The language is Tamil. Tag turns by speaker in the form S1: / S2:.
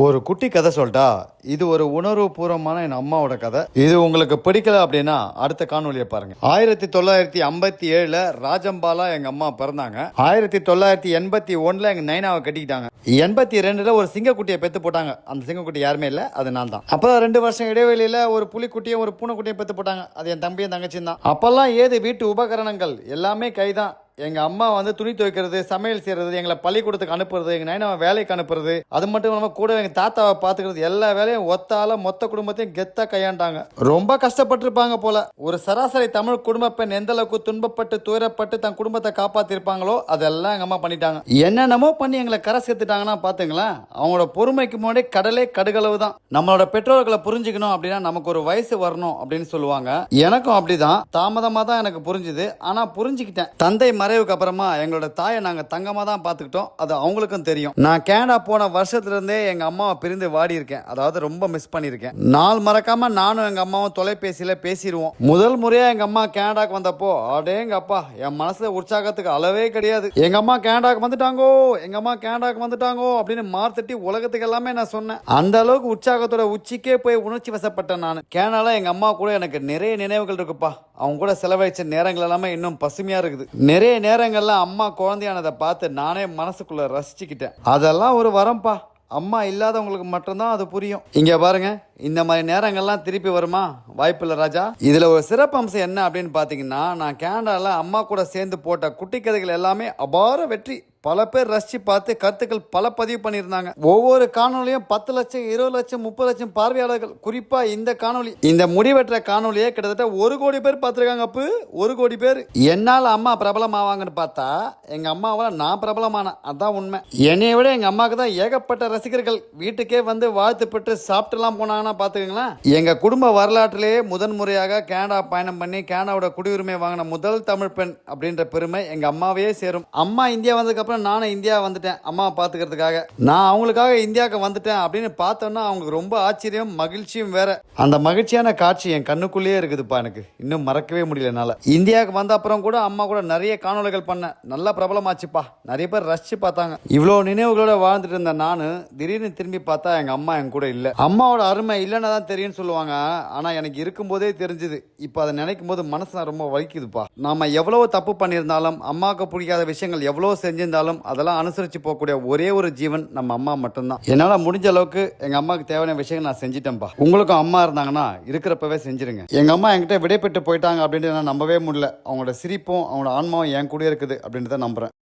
S1: ஒரு குட்டி கதை சொல்லிட்டா இது ஒரு உணர்வு பூர்வமான என் அம்மாவோட கதை. இது உங்களுக்கு பிடிக்கல அப்படின்னா அடுத்த காணொலியை பாருங்க. ஆயிரத்தி தொள்ளாயிரத்தி ஐம்பத்தி ஏழுல ராஜம்பாலா எங்க அம்மா பிறந்தாங்க. ஆயிரத்தி தொள்ளாயிரத்தி எண்பத்தி ஒண்ணுல எங்க நைனாவை கட்டிக்கிட்டாங்க. எண்பத்தி ரெண்டுல ஒரு சிங்கக்குட்டியை பெத்து போட்டாங்க. அந்த சிங்கக்குட்டி யாருமே இல்ல அது நான் தான். அப்போ ரெண்டு வருஷம் இடைவெளியில ஒரு புலிக்குட்டியும் ஒரு பூனைக்குட்டியும் பெத்து போட்டாங்க. அது என் தம்பியும் தங்கச்சியும் தான். அப்பெல்லாம் ஏது வீட்டு உபகரணங்கள் எல்லாமே கைதான். எங்கள் அம்மா வந்து துணி துவைக்கிறது சமையல் செய்கிறது எங்களை பள்ளிக்கூடத்துக்கு அனுப்புறது எங்கள் நைனாவை வேலைக்கு அனுப்புறது அது மட்டும் இல்லாமல் கூட எங்கள் தாத்தாவை பார்த்துக்கிறது எல்லா வேலையும் ஒத்தால மொத்த குடும்பத்தையும் கெத்தாக கையாண்டாங்க. ரொம்ப கஷ்டப்பட்டிருப்பாங்க போல. ஒரு சராசரி தமிழ் குடும்ப பெண் எந்த அளவுக்கு துன்பப்பட்டு துயரப்பட்டு தன் குடும்பத்தை காப்பாற்றிருப்பாங்களோ அதெல்லாம் எங்கள் அம்மா பண்ணிட்டாங்க. என்னென்னமோ பண்ணி எங்களை கரை சேர்த்துட்டாங்கன்னா பார்த்துங்களேன் அவங்களோட பொறுமைக்கு முன்னாடி கடலே கடுகளவு தான் நம்மளோட பெற்றோர்களை புரிஞ்சுக்கணும் அப்படின்னா நமக்கு ஒரு வயசு வரணும் அப்படின்னு சொல்லுவாங்க. எனக்கும் அப்படிதான். தாமதமாக தான் எனக்கு புரிஞ்சுது. ஆனால் புரிஞ்சுக்கிட்டேன். தந்தை மறைவுக்கு அப்புறமா எங்களோட தாயை நாங்கள் தங்கமாக தான் பார்த்துக்கிட்டோம். அது அவங்களுக்கும் தெரியும். நான் கேனடா போன வருஷத்துலேருந்தே எங்கள் அம்மாவை பிரிந்து வாடி இருக்கேன் அதாவது ரொம்ப மிஸ் பண்ணியிருக்கேன். நாள் மறக்காமல் நானும் எங்கள் அம்மாவும் தொலைபேசியில் பேசிடுவோம் முதல் முறையாக எங்கள் அம்மா கேனடாக்கு வந்தப்போ அடேங்க அப்பா என் மனசில் உற்சாகத்துக்கு அளவே கிடையாது. எங்கள் அம்மா கேனடாக்கு வந்துட்டாங்கோ எங்கள் அம்மா கேனடாக்கு வந்துட்டாங்கோ அப்படின்னு மார்த்தட்டி உலகத்துக்கு எல்லாமே நான் சொன்னேன். அந்த அளவுக்கு உற்சாகத்தோட உச்சிக்கே போய் உணர்ச்சி வசப்பட்டேன் நான். கேனடாவில் எங்கள் அம்மா கூட எனக்கு நிறைய நினைவுகள் இருக்குப்பா. அவங்க கூட செலவழிச்ச நேரங்கள் எல்லாமே இன்னும் பசுமையாக இருக்குது. நிறைய நேரங்கள்லாம் அம்மா குழந்தையானதை பார்த்து நானே மனசுக்குள்ளே ரசிச்சுக்கிட்டேன். அதெல்லாம் ஒரு வரம்பா. அம்மா இல்லாதவங்களுக்கு மட்டும்தான் அது புரியும். இங்க பாருங்க இந்த மாதிரி நேரங்கள்லாம் திருப்பி வருமா? வாய்ப்பில்லை ராஜா. இதுல ஒரு சிறப்பம்சம் என்ன அப்படின்னு பாத்தீங்கன்னா நான் கேனடால அம்மா கூட சேர்ந்து போட்ட குட்டி கதைகள் எல்லாமே அபார வெற்றி பல பேர் ரசிச்சு பார்த்து கருத்துக்கள் பல பதிவு பண்ணியிருந்தாங்க. ஒவ்வொரு காணொலியும் பத்து லட்சம் இருபது லட்சம் முப்பது லட்சம் பார்வையாளர்கள். குறிப்பாக இந்த காணொளி. இந்த முடிவெற்ற காணொலியே கிட்டத்தட்ட ஒரு கோடி பேர் பார்த்துருக்காங்க அப்பு. ஒரு கோடி பேர். என்னால் அம்மா பிரபலம் ஆவாங்கன்னு பார்த்தா எங்கள் அம்மாவால் நான் பிரபலமான. அதான் உண்மை. என்னைய விட எங்கள் அம்மாவுக்கு தான் ஏகப்பட்ட ரசிகர்கள் வீட்டுக்கே வந்து வாழ்த்து பெற்று சாப்பிட்டுலாம் போனாங்கன்னா பார்த்துக்கங்களேன் எங்கள் குடும்ப வரலாற்றிலேயே முதன் முறையாக கேனடா பயணம் பண்ணி கேனடாவோட குடியுரிமை வாங்கின முதல் தமிழ் பெண் அப்படின்ற பெருமை எங்கள் அம்மாவையே சேரும். அம்மா இந்தியா வந்ததுக்கப்புறம் அப்புறம் நானும் இந்தியா வந்துட்டேன். அம்மா பார்த்துக்கிறதுக்காக. நான் அவங்களுக்காக இந்தியாவுக்கு வந்துட்டேன் அப்படின்னு பார்த்தோன்னா அவங்களுக்கு ரொம்ப ஆச்சரியம் மகிழ்ச்சியும் வேற. அந்த மகிழ்ச்சியான காட்சி என் கண்ணுக்குள்ளேயே இருக்குதுப்பா எனக்கு. இன்னும் மறக்கவே முடியல என்னால். இந்தியாவுக்கு வந்த அப்புறம் கூட அம்மா கூட நிறைய காணொளிகள் பண்ணேன். நல்லா பிரபலமாச்சுப்பா. நிறைய பேர் ரசிச்சு பார்த்தாங்க. இவ்வளோ நினைவுகளோட வாழ்ந்துட்டு இருந்த நான் திடீர்னு திரும்பி பார்த்தா எங்கள் அம்மா என் கூட இல்லை. அம்மாவோட அருமை இல்லைன்னா தான் தெரியும்னு சொல்லுவாங்க. ஆனால் எனக்கு இருக்கும்போதே தெரிஞ்சுது. இப்போ அதை நினைக்கும் போது மனசு ரொம்ப வலிக்குதுப்பா. நாம எவ்வளவு தப்பு பண்ணியிருந்தாலும் அம்மாவுக்கு பிடிக்காத விஷயங்கள் எவ்வளோ செஞ்சிருந்தாலும் அதெல்லாம் அனுசரித்து போகக்கூடிய ஒரே ஒரு ஜீவன் நம்ம அம்மா மட்டும்தான். என்னால் முடிஞ்ச அளவுக்கு எங்கள் அம்மாவுக்கு தேவையான விஷயம் நான் செஞ்சிட்டேன்ப்பா உங்களுக்கும் அம்மா இருந்தாங்கன்னா இருக்கிறப்பவே செஞ்சிருங்க. எங்கள் அம்மா என்கிட்ட விடைபெற்று போயிட்டாங்க அப்படின்ட்டு நான் நம்பவே முடியல. அவங்களோட சிரிப்பும் அவங்களோட ஆன்மாவும் என் கூட இருக்குது அப்படின்றத நம்புறேன்.